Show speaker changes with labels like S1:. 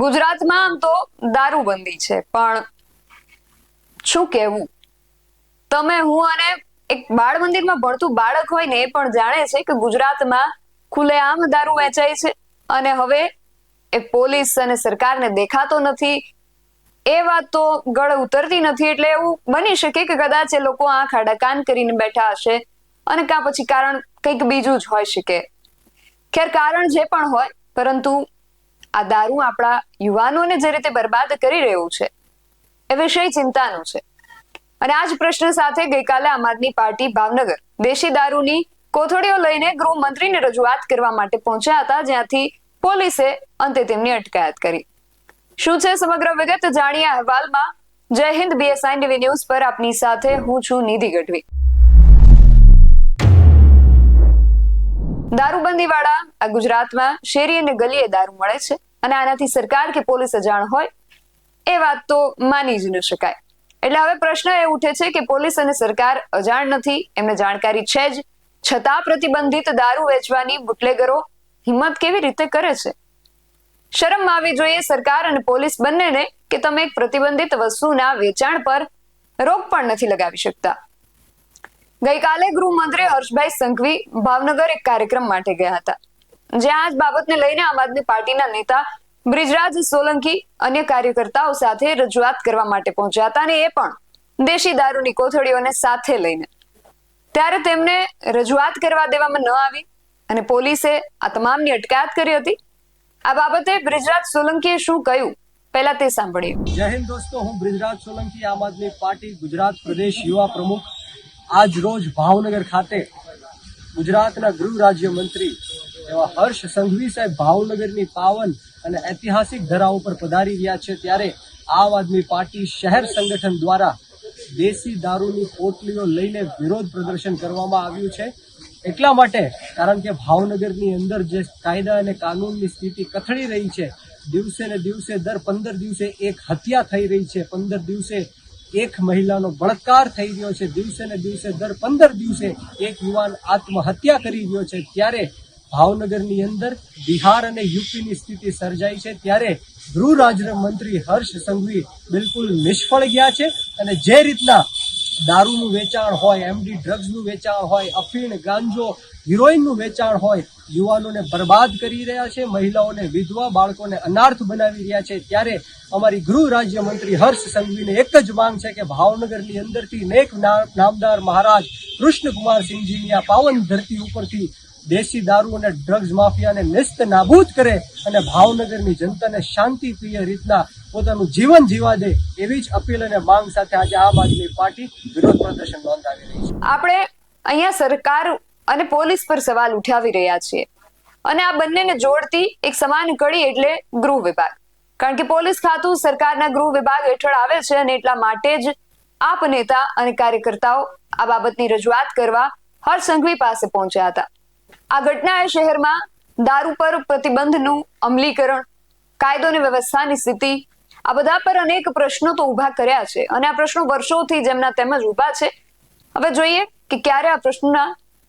S1: ગુજરાતમાં આમ તો દારૂબંધી છે, પણ શું કહેવું? તમે હું અને એક બાળ મંદિરમાં ભણતું બાળક હોય ને એ પણ જાણે છે કે ગુજરાતમાં ખુલ્લેઆમ દારૂ વેચાય છે અને હવે એ પોલીસ અને સરકારને દેખાતો નથી. એ વાત તો ગળ ઉતરતી નથી એટલે એવું બની શકે કે કદાચ એ લોકો આંખ આડા કરીને બેઠા હશે અને કાં પછી કારણ કંઈક બીજું જ હોઈ શકે. ખેર કારણ જે પણ હોય, પરંતુ આ દારૂ આપણા યુવાનોને જે રીતે બરબાદ કરી રહ્યું છે, એ વિષય ચિંતાનો છે. અને આ જ પ્રશ્ન સાથે ગઈકાલે આમ આદમી પાર્ટી ભાવનગર દેશી દારૂની કોથળીઓ લઈને ગૃહમંત્રીને રજૂઆત કરવા માટે પહોંચ્યા હતા, જ્યાંથી પોલીસે અંતે તેમની અટકાયત કરી. શું છે સમગ્ર વિગત? જાણીએ અહેવાલમાં. જય હિન્દ બીએસઆઈ ટીવી ન્યૂઝ પર આપની સાથે હું છું નિધિ ગઢવી. દારૂબંધી વાળા આ ગુજરાતમાં શેરી અને ગલીએ દારૂ મળે છે અને આનાથી સરકાર કે પોલીસ અજાણ હોય એ વાત તો માની જ ન શકાય. એટલે હવે પ્રશ્ન એ ઉઠે છે કે પોલીસ અને સરકાર અજાણ નથી, એમને જાણકારી છે જ. છતાં પ્રતિબંધિત દારૂ વેચવાની બુટલેગરો હિંમત કેવી રીતે કરે છે? શરમ આવી જોઈએ સરકાર અને પોલીસ બંનેને કે તમે એક પ્રતિબંધિત વસ્તુના વેચાણ પર રોક પણ નથી લગાવી શકતા. ગઈકાલે ગૃહમંત્રી હર્ષભાઈ સંઘવી ભાવનગર એક કાર્યક્રમ માટે ગયા હતા. જ્યાં આ બાબતને લઈને આમ આદમી પાર્ટીના નેતા બ્રિજરાજ સોલંકી અન્ય કાર્યકર્તાઓ સાથે રજૂઆત કરવા માટે પહોંચ્યા હતા અને એ પણ દેશી દારૂની કોથળીઓને સાથે લઈને. ત્યારે તેમને રજૂઆત કરવા દેવામાં ન આવી અને પોલીસે આ તમામની અટકાયત કરી હતી. આ બાબતે બ્રિજરાજ સોલંકીએ શું કહ્યું પહેલા તે સાંભળીએ.
S2: જય હિન્દ દોસ્તો, હું બ્રિજરાજ સોલંકી, આમ આદમી પાર્ટી, ગુજરાત પ્રદેશ યુવા પ્રમુખ આજ રોજ ભાવનગર ખાતે ગુજરાતના ગૃહ રાજ્ય મંત્રી એવા હર્ષ સંઘવી સાહેબ ભાવનગરની પાવન અને ઐતિહાસિક ધરા ઉપર પધારી રહ્યા છે ત્યારે આમ આદમી પાર્ટી શહેર સંગઠન દ્વારા દેશી દારૂની પોટલીઓ લઈને વિરોધ પ્રદર્શન કરવામાં આવ્યું છે. એટલા માટે કારણ કે ભાવનગરની અંદર જે કાયદા અને કાનૂનની સ્થિતિ કથળી રહી છે, દિવસે ને દિવસે દર પંદર દિવસે એક હત્યા થઈ રહી છે. પંદર દિવસે એક મહિલાનો બળાત્કાર થઈ રહ્યો છે. દિવસે ને દિવસે દર પંદર દિવસે એક યુવાન આત્મહત્યા કરી રહ્યો છે. ત્યારે ભાવનગરની અંદર બિહાર અને યુપીની સ્થિતિ સર્જાઈ છે. ત્યારે ગૃહ રાજ્યમંત્રી હર્ષ સંઘવી બિલકુલ નિષ્ફળ ગયા છે અને જે રીતના દારૂનું વેચાણ હોય, એમડી ડ્રગ્સનું વેચાણ હોય, અફીણ ગાંજો, હિરોઈનનું વેચાણ હોય યુવાનોને બરબાદ કરી રહ્યા છે, મહિલાઓને વિધવા, બાળકોને અનાર્થ બનાવી રહ્યા છે. ત્યારે અમારી ગૃહ રાજ્ય મંત્રી હર્ષ સંઘવીને એક જ માંગ છે કે ભાવનગરની અંદરથી નેક નામદાર મહારાજ કૃષ્ણકુમાર આ પાવન ધરતી ઉપરથી દેશી દારૂ અને ડ્રગ્સ માફિયાને નિસ્ત નાબૂદ કરે અને ભાવનગરની જનતાને શાંતિપ્રિય રીતના પોતાનું જીવન જીવા દે એવી જ અપીલ અને માંગ સાથે આજે આમ આદમી પાર્ટી વિરોધ પ્રદર્શન નોંધાવી રહી છે.
S1: આપણે અહીંયા સરકાર અને પોલીસ પર સવાલ ઉઠાવી રહ્યા છીએ. અને આ બંનેને જોડતી એક સમાન કડી એટલે ગૃહ વિભાગ. કારણ કે પોલીસ ખાતું સરકારના ગૃહ વિભાગ હેઠળ આવે છે અને એટલા માટે જ આપ નેતા અને કાર્યકર્તાઓ આ બાબતની રજૂઆત કરવા હર્ષ સંઘવી પાસે પહોંચ્યા હતા. આ ઘટનાએ શહેરમાં દારૂ પર પ્રતિબંધનું અમલીકરણ, કાયદો અને વ્યવસ્થાની સ્થિતિ, આ બધા પર અનેક પ્રશ્નો તો ઊભા કર્યા છે. અને આ પ્રશ્નો વર્ષોથી જેમના તેમજ ઊભા છે. હવે જોઈએ કે ક્યારે આ પ્રશ્નના